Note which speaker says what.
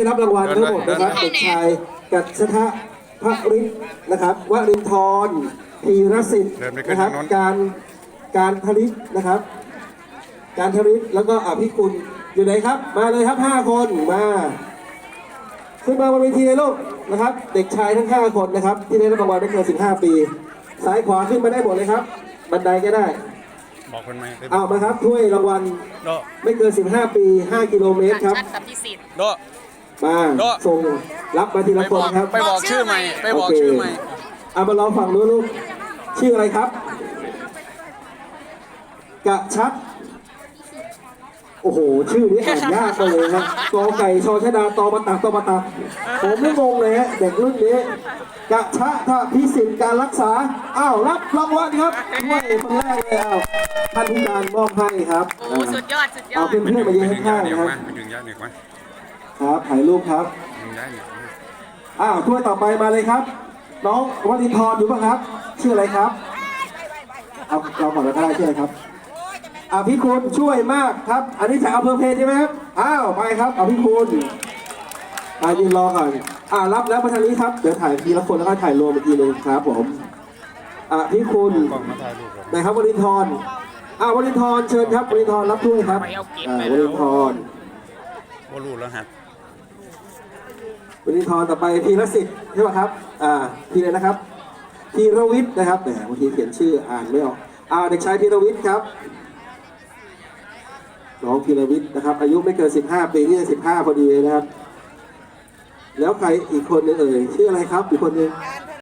Speaker 1: ได้รับรางวัลทั้งหมดนะครับเด็กชายกัจฉทะพระฤทธิ์นะครับวรินทร์พีรสิทธิ์
Speaker 2: เดินไปขึ้น
Speaker 1: นะครับ
Speaker 2: ทางโน้น
Speaker 1: การการผลิตนะครับ การทริตแล้วก็อภิคุณอยู่ไหนครับ มาเลยครับห้าคนมาขึ้นมาบนเวทีเลยลูกนะครับ เด็กชายทั้งห้าคนนะครับ ที่ได้รับรางวัลไม่เกิน15ปี ซ้ายขวาขึ้นมาได้หมดเลยครับ บันไดก็ได้
Speaker 2: บอกคนไหมได้บ
Speaker 1: เอามาครับถ้วยรางวัล
Speaker 2: โด
Speaker 1: ไม่เกิน 15 ปี 5 กิโลเมตรครับ
Speaker 3: ชัดกับพิสิทธิ์
Speaker 2: โด
Speaker 1: มา
Speaker 2: โด
Speaker 1: ส่งรับมาที
Speaker 2: ไป
Speaker 1: ละ
Speaker 2: บ
Speaker 1: ค
Speaker 2: อนก
Speaker 1: ครับ
Speaker 2: ไปบอกชื่อใหม่ไปบอก
Speaker 1: โเค
Speaker 2: ชื่อใหม่
Speaker 1: เอามาลองฟังดูลูกชื่ออะไรครับ กะชัดโอ้โห ชื่อนี้อ่านยากจังเลยครับกอไก่ชอชดาตอมาตักตอมาตักผมไม่งงเลยฮะเด็กรุ่นนี้กะชะทะพิสิทธิ์การรักษา อ้าวรับรางวัลครับด้วยคนแรกเลยอ้าวท่านผู้การมอบให้ครับ
Speaker 3: โอ้สุดยอดสุดยอ
Speaker 1: เอา
Speaker 3: ด
Speaker 1: เพื่อนๆมายืน
Speaker 2: ไปดึงยา
Speaker 1: ข้าง
Speaker 2: เหนีย
Speaker 1: ๆ
Speaker 2: ว
Speaker 1: ครับ ครับถ่ายรูปครับ
Speaker 2: ดึงยาเหนียวมา
Speaker 1: อ้าวถ้วยต่อไปมาเลยครับ น้องวลินทร์อยู่ป่ะครับ ชื่ออะไรครับ เอาเราก่อนแล้วก็ได้ชื่ออะไรครับอภิคุณช่วยมากครับ อันนี้จากอำเภอเพชรใช่ไหมครับอ้าวไปครับอภิคุณอ่ายืนรอก่อนอ่ารับแล้วมาทางนี้ครับเดี๋ยวถ่ายทีละคนแล้วก็ถ่ายรวมอีกทีหนึงครับผมอภิคุณ
Speaker 2: กล้องมาถ่ายรูปก่อน
Speaker 1: นะครับวลินทร์อ่าวลินทร์เชิญครับวลินทร์รับถ้วยครับอ่าวลินทร์
Speaker 2: ว่ารู้แล้วฮะ
Speaker 1: วันนี้ทอนต่อไปพีรสิทธิ์ใช่ไหมครับ อ่าพีเลยนะครับพีรวิทย์นะครับแหมบางทีเขียนชื่ออ่านไม่ออกอ่าเด็กชายพีรวิทย์ครับน้องพีรวิทย์นะครับ อายุไม่เกิน 15 ปีนี่15 พอดีเลยนะครับ แล้วใครอีกคนนึงเอ่ยชื่ออะไรครับ อีกคนนึง